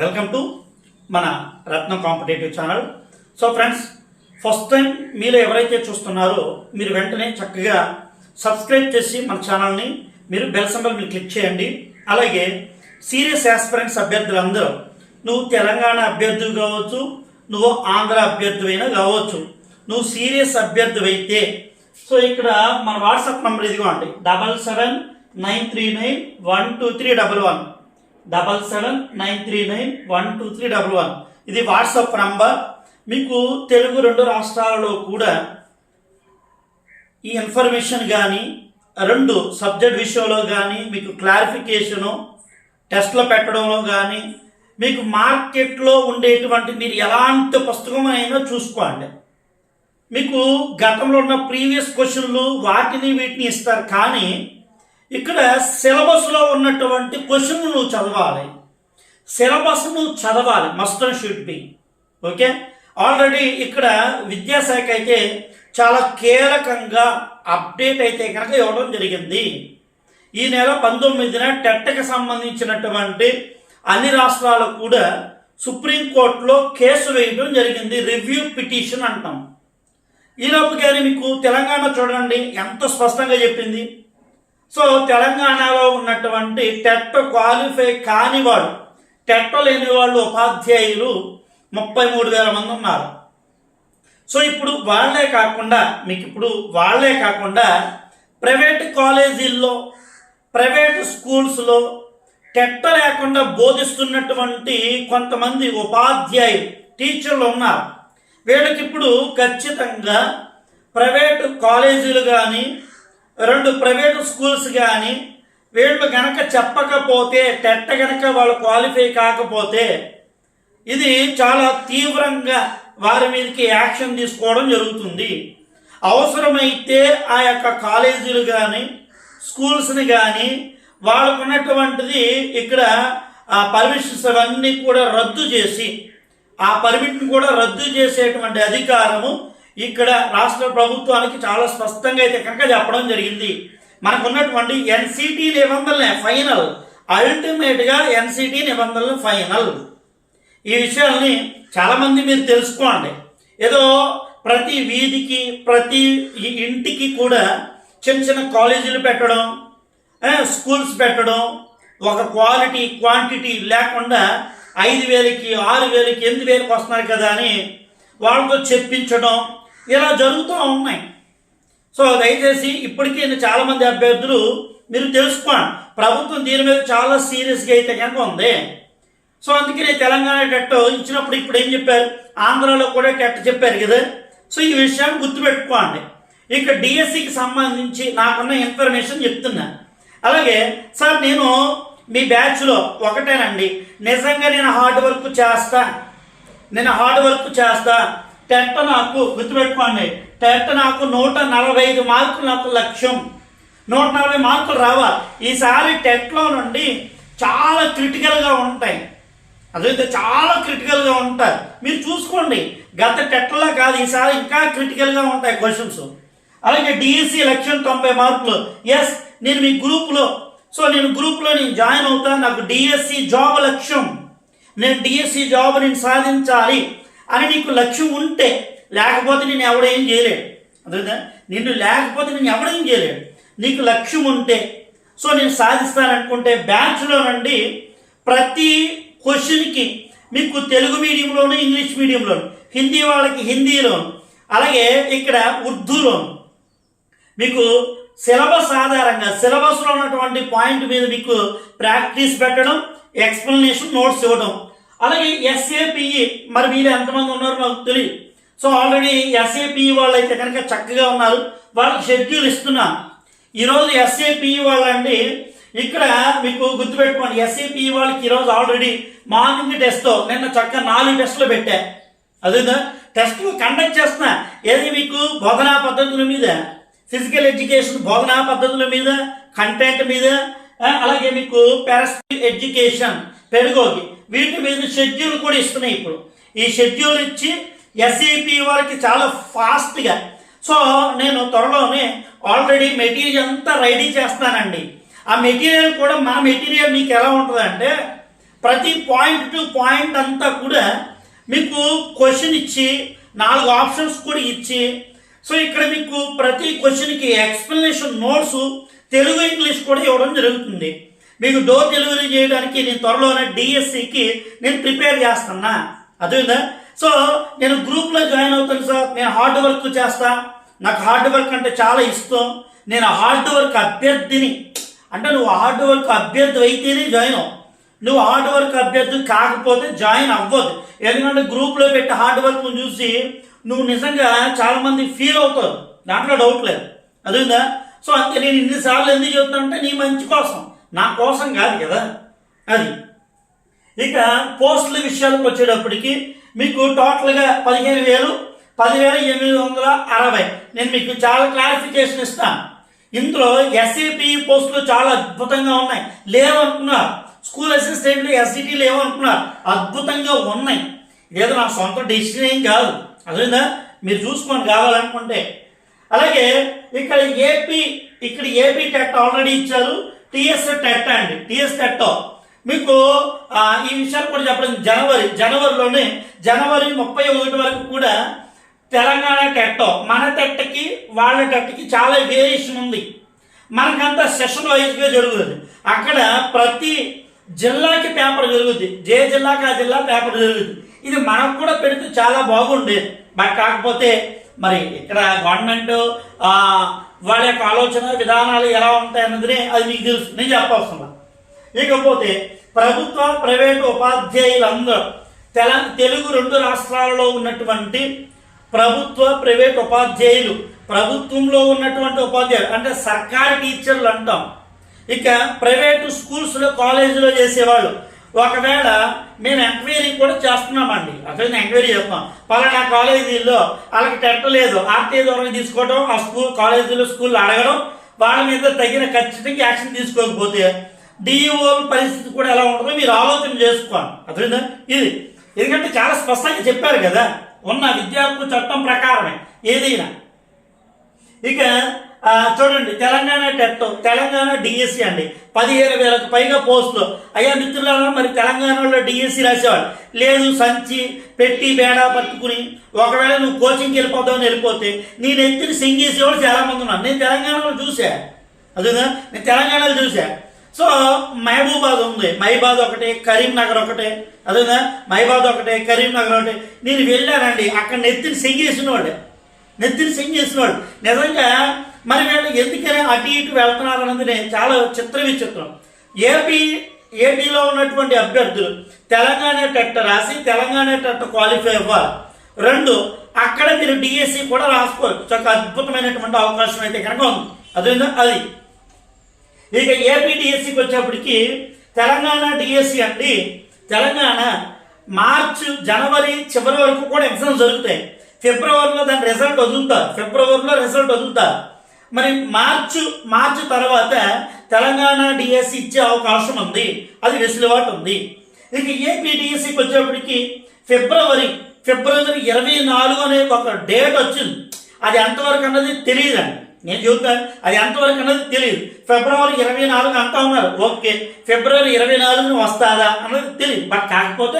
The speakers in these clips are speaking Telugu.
వెల్కమ్ టు మన Ratna competitive channel. So friends first time మీరు ఎవరైతే చూస్తున్నారో మీరు వెంటనే చక్కగా సబ్స్క్రైబ్ చేసి మన ఛానల్ని మీరు బెల్ సింబల్ మీరు క్లిక్ చేయండి. అలాగే సీరియస్ యాస్పిరెంట్స్ అభ్యర్థులందరూ నువ్వు తెలంగాణ అభ్యర్థులు కావచ్చు నువ్వు ఆంధ్ర అభ్యర్థువైనా కావచ్చు నువ్వు సీరియస్ అభ్యర్థువైతే సో ఇక్కడ మన వాట్సాప్ నంబర్ ఇదిగోండి double seven nine three nine one two three double one double seven nine three nine one two three double one. ఇది వాట్సాప్ నంబర్. మీకు తెలుగు రెండు రాష్ట్రాలలో కూడా ఈ ఇన్ఫర్మేషన్ కానీ రెండు సబ్జెక్ట్ విషయంలో కానీ మీకు క్లారిఫికేషను టెస్ట్లో పెట్టడంలో కానీ మీకు మార్కెట్లో ఉండేటువంటి మీరు ఎలాంటి పుస్తకం చూసుకోండి. మీకు గతంలో ఉన్న ప్రీవియస్ క్వశ్చన్లు వాటిని వీటిని ఇస్తారు. కానీ ఇక్కడ సిలబస్లో ఉన్నటువంటి క్వశ్చన్ నువ్వు చదవాలి. సిలబస్ నువ్వు చదవాలి. Must and should be okay? Already ఇక్కడ విద్యాశాఖ అయితే చాలా కీలకంగా అప్డేట్ అయితే కనుక ఇవ్వడం జరిగింది. ఈ నెల పంతొమ్మిదిన టెట్కి సంబంధించినటువంటి అన్ని రాష్ట్రాలకు కూడా సుప్రీంకోర్టులో కేసు వేయడం జరిగింది. రివ్యూ పిటిషన్ అంటాం. ఈలోపు కానీ మీకు తెలంగాణ చూడండి. ఎంత స్పష్టంగా చెప్పింది? సో తెలంగాణలో ఉన్నటువంటి టెట్ క్వాలిఫై కాని వాడు టెట్ లేని వాళ్ళు ఉపాధ్యాయులు ముప్పై మూడు వేల మంది ఉన్నారు. సో ఇప్పుడు వాళ్ళే కాకుండా మీకు ఇప్పుడు వాళ్ళే కాకుండా ప్రైవేట్ కాలేజీల్లో ప్రైవేట్ స్కూల్స్లో టెట్ట లేకుండా బోధిస్తున్నటువంటి కొంతమంది ఉపాధ్యాయులు టీచర్లు ఉన్నారు. వీళ్ళకి ఇప్పుడు ఖచ్చితంగా ప్రైవేటు కాలేజీలు కానీ రెండు ప్రైవేటు స్కూల్స్ కానీ వీళ్ళు గనక చెప్పకపోతే టెట్ట గనక వాళ్ళు క్వాలిఫై కాకపోతే ఇది చాలా తీవ్రంగా వారి మీదకి యాక్షన్ తీసుకోవడం జరుగుతుంది. అవసరమైతే ఆ యొక్క కాలేజీలు కానీ స్కూల్స్ని కానీ వాళ్ళకు ఉన్నటువంటిది ఇక్కడ ఆ పర్మిషన్స్ అవన్నీ కూడా రద్దు చేసి ఆ పర్మిట్ని కూడా రద్దు చేసేటువంటి అధికారము ఇక్కడ రాష్ట్ర ప్రభుత్వానికి చాలా స్పష్టంగా అయితే కనుక చెప్పడం జరిగింది. మనకున్నటువంటి ఎన్సిటి నిబంధనలే ఫైనల్. అల్టిమేట్గా ఎన్సిటి నిబంధనలు ఫైనల్. ఈ విషయాల్ని చాలామంది మీరు తెలుసుకోండి. ఏదో ప్రతి వీధికి ప్రతి ఇంటికి కూడా చిన్న చిన్న కాలేజీలు పెట్టడం స్కూల్స్ పెట్టడం ఒక క్వాలిటీ క్వాంటిటీ లేకుండా ఐదు వేలకి ఆరు వేలకి ఎనిమిది వేలకి వస్తున్నారు కదా అని వాళ్ళతో చెప్పించడం ఇలా జరుగుతూ ఉన్నాయి. సో దయచేసి ఇప్పటికీ చాలామంది అభ్యర్థులు మీరు తెలుసుకోండి. ప్రభుత్వం దీని మీద చాలా సీరియస్గా అయితే కనుక ఉంది. సో అందుకనే తెలంగాణ టెట్ ఇచ్చినప్పుడు ఇప్పుడు ఏం చెప్పారు? ఆంధ్రాలో కూడా టెట్ చెప్పారు కదా. సో ఈ విషయాన్ని గుర్తుపెట్టుకోండి. ఇక డిఎస్సికి సంబంధించి నాకున్న ఇన్ఫర్మేషన్ చెప్తున్నా. అలాగే సార్ నేను మీ బ్యాచ్లో ఒకటేనండి. నిజంగా నేను హార్డ్ వర్క్ చేస్తా. నేను హార్డ్ వర్క్ చేస్తా. టెట్ నాకు గుర్తుపెట్టుకోండి. టెట్ నాకు నూట నలభై ఐదు మార్కులు నాకు లక్ష్యం. నూట నలభై మార్కులు రావాలి. ఈసారి టెట్లో నుండి చాలా క్రిటికల్గా ఉంటాయి. అదైతే చాలా క్రిటికల్గా ఉంటాయి. మీరు చూసుకోండి. గత టెట్లా కాదు ఈసారి ఇంకా క్రిటికల్గా ఉంటాయి క్వశ్చన్స్. అలాగే డిఎస్సి లక్ష్యం తొంభై మార్కులు. ఎస్ నేను మీ గ్రూప్లో. సో నేను గ్రూప్లో నేను జాయిన్ అవుతాను. నాకు డిఎస్సి జాబ్ లక్ష్యం. నేను డిఎస్సి జాబ్ నేను సాధించాలి. అని నీకు లక్ష్యం ఉంటే లేకపోతే నేను ఎవడేం చేయలేడు. అదేదా నిన్ను లేకపోతే నేను ఎవడేం చేయలేడు. నీకు లక్ష్యం ఉంటే సో నేను సాధిస్తాననుకుంటే బ్యాచ్లో నుండి ప్రతి క్వశ్చన్కి మీకు తెలుగు మీడియంలోను ఇంగ్లీష్ మీడియంలోను హిందీ వాళ్ళకి హిందీలోను అలాగే ఇక్కడ ఉర్దూలోను మీకు సిలబస్ ఆధారంగా సిలబస్లో ఉన్నటువంటి పాయింట్ మీద మీకు ప్రాక్టీస్ పెట్టడం ఎక్స్ప్లెనేషన్ నోట్స్ ఇవ్వడం అలాగే ఎస్ఏపిఈ మరి మీరు ఎంతమంది ఉన్నారో నాకు తెలియదు. సో ఆల్రెడీ ఎస్ఏపిఈ వాళ్ళు అయితే కనుక చక్కగా ఉన్నారు. వాళ్ళకి షెడ్యూల్ ఇస్తున్నాను ఈరోజు ఎస్ఏపిఈ వాళ్ళండి ఇక్కడ మీకు గుర్తుపెట్టుకోండి ఎస్ఏపిఈ వాళ్ళకి ఈరోజు ఆల్రెడీ మార్నింగ్ టెస్ట్ నిన్న చక్కగా నాలుగు టెస్టులు పెట్టా. అదేదా? టెస్టులు కండక్ట్ చేస్తున్నా. ఏది మీకు బోధనా పద్ధతుల మీద? ఫిజికల్ ఎడ్యుకేషన్ బోధనా పద్ధతుల మీద? కంటెంట్ మీద? అలాగే మీకు పారాస్టిక్ ఎడ్యుకేషన్ పెరుగోగి వీటి మీద షెడ్యూల్ కూడా ఇస్తున్నాయి ఇప్పుడు. ఈ షెడ్యూల్ ఇచ్చి ఎస్ఈపి వారికి చాలా ఫాస్ట్గా. సో నేను త్వరలోనే ఆల్రెడీ మెటీరియల్ అంతా రెడీ చేస్తానండి ఆ మెటీరియల్ కూడా మా మెటీరియల్ మీకు ఎలా ఉంటుందంటే ప్రతి పాయింట్ టు పాయింట్ అంతా కూడా మీకు క్వశ్చన్ ఇచ్చి నాలుగు ఆప్షన్స్ కూడా ఇచ్చి సో ఇక్కడ మీకు ప్రతి క్వశ్చన్కి ఎక్స్ప్లెనేషన్ నోట్స్ తెలుగు ఇంగ్లీష్ కూడా ఇవ్వడం జరుగుతుంది. మీకు డోర్ డెలివరీ చేయడానికి నేను త్వరలోనే డిఎస్సికి నేను ప్రిపేర్ చేస్తున్నా. అదేవిధంగా సో నేను గ్రూప్లో జాయిన్ అవుతాను సార్. నేను హార్డ్ వర్క్ చేస్తా. నాకు హార్డ్ వర్క్ అంటే చాలా ఇష్టం. నేను హార్డ్ వర్క్ అభ్యర్థిని. అంటే నువ్వు హార్డ్ వర్క్ అభ్యర్థి అయితేనే జాయిన్ అవ్వు. నువ్వు హార్డ్ వర్క్ అభ్యర్థి కాకపోతే జాయిన్ అవ్వదు. ఎందుకంటే గ్రూప్లో పెట్టి హార్డ్ వర్క్ చూసి నువ్వు నిజంగా చాలామంది ఫీల్ అవుతారు. దాంట్లో డౌట్ లేదు. అదేందా సో అంతే నేను ఇన్నిసార్లు ఎందుకు చెప్తానంటే నీ మంచి కోసం. నా కోసం కాదు కదా? అది. ఇక పోస్టుల విషయాలకు వచ్చేటప్పటికి మీకు టోటల్గా పదిహేను వేలు పదివేల ఎనిమిది వందల అరవై. నేను మీకు చాలా క్లారిఫికేషన్ ఇస్తాను. ఇందులో ఎస్ఏపి పోస్టులు చాలా అద్భుతంగా ఉన్నాయి. లేవనుకున్నారు స్కూల్ అసిస్టెంట్లు ఎస్సిటీ లేవనుకున్నారు అద్భుతంగా ఉన్నాయి. ఇదేదో నా సొంత డిసిషన్ ఏం కాదు. అదే మీరు చూసుకొని కావాలనుకుంటే. అలాగే ఇక్కడ ఏపీ ఇక్కడ ఏపీ టెట్ ఆల్రెడీ ఇచ్చారు. టిఎస్ టెట్ అండి. టిఎస్ టెట్ మీకు ఈ విషయాలు కూడా చెప్పడం జనవరి జనవరిలోనే జనవరి ముప్పై ఒకటి వరకు కూడా తెలంగాణ టెట్ మన టెట్కి వాళ్ళ టెట్కి చాలా వేరియేషన్ ఉంది. మనకంతా సెషన్ వైజ్గా జరుగుతుంది. అక్కడ ప్రతి జిల్లాకి పేపర్ జరుగుద్ది. ఏ జిల్లాకి ఆ జిల్లా పేపర్ జరుగుద్ది. ఇది మనకు కూడా పెడితే చాలా బాగుండేది. బట్ కాకపోతే మరి ఇక్కడ గవర్నమెంట్ వాళ్ళ యొక్క ఆలోచన విధానాలు ఎలా ఉంటాయన్నది అది మీకు తెలుసు. నేను చెప్పవస్తున్నా ఇకపోతే ప్రభుత్వ ప్రైవేటు ఉపాధ్యాయులందరూ తెల తెలుగు రెండు రాష్ట్రాలలో ఉన్నటువంటి ప్రభుత్వ ప్రైవేట్ ఉపాధ్యాయులు ప్రభుత్వంలో ఉన్నటువంటి ఉపాధ్యాయులు అంటే సర్కారీ టీచర్లు అంటాం. ఇక ప్రైవేటు స్కూల్స్లో కాలేజీలో చేసేవాళ్ళు ఒకవేళ మేము ఎంక్వైరీ కూడా చేస్తున్నామండి. అసలు ఎంక్వైరీ చేస్తాం. పలానా కాలేజీల్లో వాళ్ళకి టెట్ ఆర్టీఐ ద్వారా తీసుకోవడం ఆ స్కూల్ కాలేజీలో స్కూల్లో అడగడం వాళ్ళ మీద తగిన ఖచ్చితంగా యాక్షన్ తీసుకోకపోతే డిఈఓ పరిస్థితి కూడా ఎలా ఉంటుందో మీరు ఆలోచన చేసుకోండి అర్థమైందా? ఇది. ఎందుకంటే చాలా స్పష్టంగా చెప్పారు కదా ఉన్న విద్యార్థుల చట్టం ప్రకారమే ఏదైనా. ఇక చూడండి తెలంగాణ టెట్ తెలంగాణ డిఎస్సి అండి. పదిహేను వేలకు పైగా పోస్టులు. అయ్యా మిత్రులారా మరి తెలంగాణలో డిఎస్సి రాసేవాళ్ళు. లేదు సంచి పెట్టి బేడా పట్టుకుని ఒకవేళ నువ్వు కోచింగ్కి వెళ్ళిపోతావని వెళ్ళిపోతే నేను నెత్తిని సింగేసేవాడు చాలామంది ఉన్నారు. నేను తెలంగాణలో చూసా అదేనా? నేను తెలంగాణలో చూసా సో మహబూబాద్ ఉంది. మహిబాద్ ఒకటి కరీంనగర్ ఒకటే. అదేనా? మహిబాద్ ఒకటే కరీంనగర్ ఒకటి. నేను వెళ్ళానండి. అక్కడ నెత్తిని సింగేసిన వాడు నెత్తిని సింగేసిన వాడు నిజంగా మరి వీళ్ళు ఎందుకని అటు ఇటు వెళ్తున్నారు అన్నది చాలా చిత్ర విచిత్రం. ఏపీ ఏపీలో ఉన్నటువంటి అభ్యర్థులు తెలంగాణ టెట్ రాసి తెలంగాణ టెట్ క్వాలిఫై అవ్వాలి. రెండు అక్కడ మీరు డిఎస్సి కూడా రాసుకోవచ్చు చాలా అద్భుతమైనటువంటి అవకాశం అయితే కనుక ఉంది. అదేందో అది. ఇక ఏపీ డిఎస్సికి వచ్చేప్పటికి తెలంగాణ డిఎస్సి అండి తెలంగాణ మార్చి జనవరి చివరి వరకు కూడా ఎగ్జామ్స్ జరుగుతాయి. ఫిబ్రవరిలో దాని రిజల్ట్ వదులుతారు. ఫిబ్రవరిలో రిజల్ట్ వదులుతారు. మరి మార్చు మార్చి తర్వాత తెలంగాణ డిఎస్సి ఇచ్చే అవకాశం ఉంది. అది వెసులుబాటు ఉంది. ఇక ఏపీ డిఎస్సికి వచ్చేప్పటికి ఫిబ్రవరి ఫిబ్రవరి ఇరవై నాలుగు అనే ఒక డేట్ వచ్చింది. అది ఎంతవరకు అన్నది తెలియదండి నేను చెబుతాను అది ఎంతవరకు అన్నది తెలియదు. ఫిబ్రవరి ఇరవై నాలుగు అంటా ఉన్నారు. ఓకే ఫిబ్రవరి ఇరవై నాలుగున వస్తారా అన్నది తెలియదు. బట్ కాకపోతే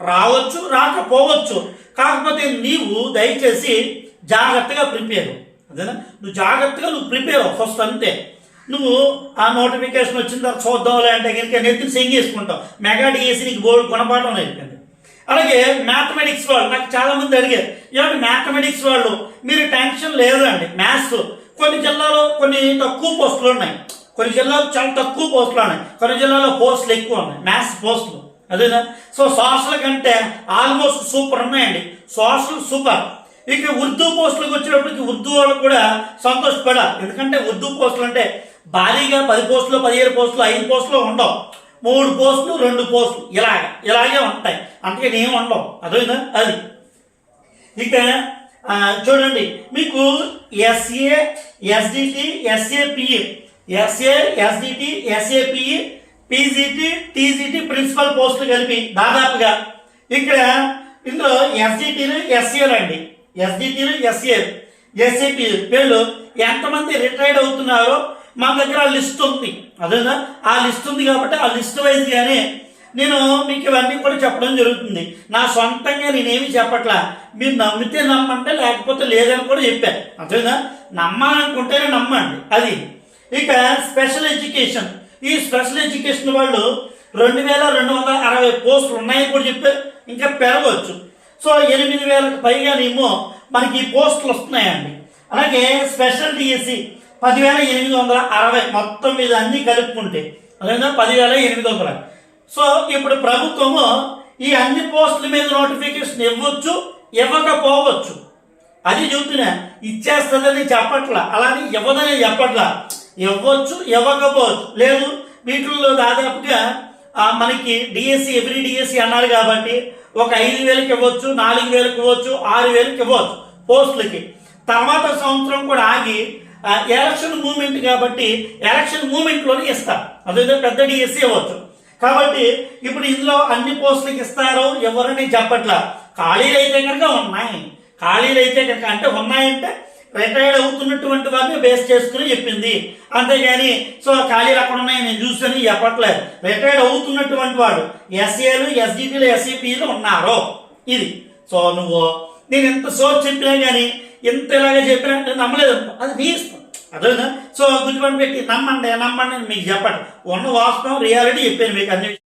రావచ్చు రాకపోవచ్చు. కాకపోతే నీవు దయచేసి జాగ్రత్తగా ప్రిపేర్. అవ్వు. అదేనా? నువ్వు జాగ్రత్తగా నువ్వు ప్రిపేర్ ఫస్ట్ అంతే. నువ్వు ఆ నోటిఫికేషన్ వచ్చిన తర్వాత చూద్దాంలే అంటే కనుక నెత్తిని సెంగ్ చేసుకుంటావు మెగా డిఎస్సి నీకు బోర్డు గుణపాఠం నేర్పండి అలాగే మ్యాథమెటిక్స్ వాళ్ళు నాకు చాలా మంది అడిగారు ఏమంటే మ్యాథమెటిక్స్ వాళ్ళు మీరు టెన్షన్ లేదండి మ్యాథ్స్ కొన్ని జిల్లాలో కొన్ని తక్కువ పోస్టులు ఉన్నాయి. కొన్ని జిల్లాలో చాలా తక్కువ పోస్టులు ఉన్నాయి. కొన్ని జిల్లాలో పోస్టులు ఎక్కువ ఉన్నాయి. మ్యాథ్స్ పోస్టులు. అదేనా? సో సోషల్ కంటే ఆల్మోస్ట్ సూపర్ ఉన్నాయండి. Social super. ఇక ఉర్దూ పోస్టులకు వచ్చేటప్పటికి ఉర్దూ వాళ్ళు కూడా సంతోషపడాలి. ఎందుకంటే ఉర్దూ పోస్టులు అంటే భారీగా పది పోస్టులు పదిహేను పోస్టులు ఐదు పోస్టులు ఉండవు. మూడు పోస్టులు రెండు పోస్టులు. ఇలాగ ఇలాగే ఉంటాయి. అందుకని ఏం ఉండవు అదైనా అది. ఇక చూడండి. మీకు SA SDT SAPE SA SDT SAPE PGT TGT principal పోస్టులు కలిపి దాదాపుగా ఇక్కడ ఇందులో ఎస్డిటీలు ఎస్ఏలు అండి. ఎస్డిటీలు ఎస్ఏ. ఎస్ఏపి వీళ్ళు ఎంతమంది రిటైర్డ్ అవుతున్నారో మా దగ్గర ఆ లిస్ట్ ఉంది. అదేనా? ఆ లిస్ట్ ఉంది కాబట్టి ఆ లిస్ట్ వైజ్గానే నేను మీకు ఇవన్నీ కూడా చెప్పడం జరుగుతుంది. నా సొంతంగా నేనేమి చెప్పట్లా. మీరు నమ్మితే నమ్మంటే లేకపోతే లేదని కూడా చెప్పాను అర్థమైందా నమ్మాలనుకుంటేనే నమ్మండి. అది. ఇక స్పెషల్ ఎడ్యుకేషన్ ఈ స్పెషల్ ఎడ్యుకేషన్ వాళ్ళు రెండు వేల రెండు వందల అరవై పోస్టులు ఉన్నాయని కూడా చెప్పారు ఇంకా పెరగవచ్చు. సో ఎనిమిది వేలకు పైగానేమో మనకి ఈ పోస్టులు వస్తున్నాయండి. అలాగే స్పెషల్ డిఎస్సి పదివేల ఎనిమిది వందల అరవై మొత్తం మీద అన్ని కలుపుకుంటే అదేవిధంగా పదివేల ఎనిమిది వందల. సో ఇప్పుడు ప్రభుత్వము ఈ అన్ని పోస్టుల మీద నోటిఫికేషన్ ఇవ్వచ్చు ఇవ్వకపోవచ్చు. అది చెబుతున్నా ఇచ్చేస్తుందని చెప్పట్లా అలానే ఇవ్వదని చెప్పట్లా. ఇవ్వచ్చు ఇవ్వకపోవచ్చు. లేదు వీటిల్లో దాదాపుగా మనకి డిఎస్సి ఎవ్రీ డిఎస్సి అన్నారు కాబట్టి ఒక ఐదు వేలకి ఇవ్వచ్చు నాలుగు వేలకు ఇవ్వచ్చు ఆరు వేలకి ఇవ్వచ్చు పోస్టులకి. తర్వాత సంవత్సరం కూడా ఆగి ఎలక్షన్ మూమెంట్ కాబట్టి ఎలక్షన్ మూమెంట్లోనే ఇస్తారు అదే పెద్ద డిఎస్సి ఇవ్వచ్చు కాబట్టి ఇప్పుడు ఇందులో అన్ని పోస్టులకి ఇస్తారో ఎవరని చెప్పట్లా. ఖాళీలు అయితే కనుక ఉన్నాయి. ఖాళీలు అయితే కనుక అంటే ఉన్నాయంటే రిటైర్డ్ అవుతున్నటువంటి వారిని బేస్ చేసుకుని చెప్పింది. అంతేగాని సో ఖాళీలు అక్కడ ఉన్నాయి నేను చూసాను చెప్పట్లేదు రిటైర్డ్ అవుతున్నటువంటి వాడు ఎస్ఏలు ఎస్డిపిలు ఎస్ఈపీలు ఉన్నారు. ఇది. సో నువ్వు నేను ఎంత సోచ్ చెప్పినా కానీ ఎంత ఇలాగే చెప్పినా అంటే నమ్మలేదు. అది నీ ఇష్టం. అదేనా సో గుర్తుపడి పెట్టి నమ్మండి నమ్మండి మీకు చెప్పండి. ఉన్న వాస్తవం రియాలిటీ చెప్పాను మీకు అన్ని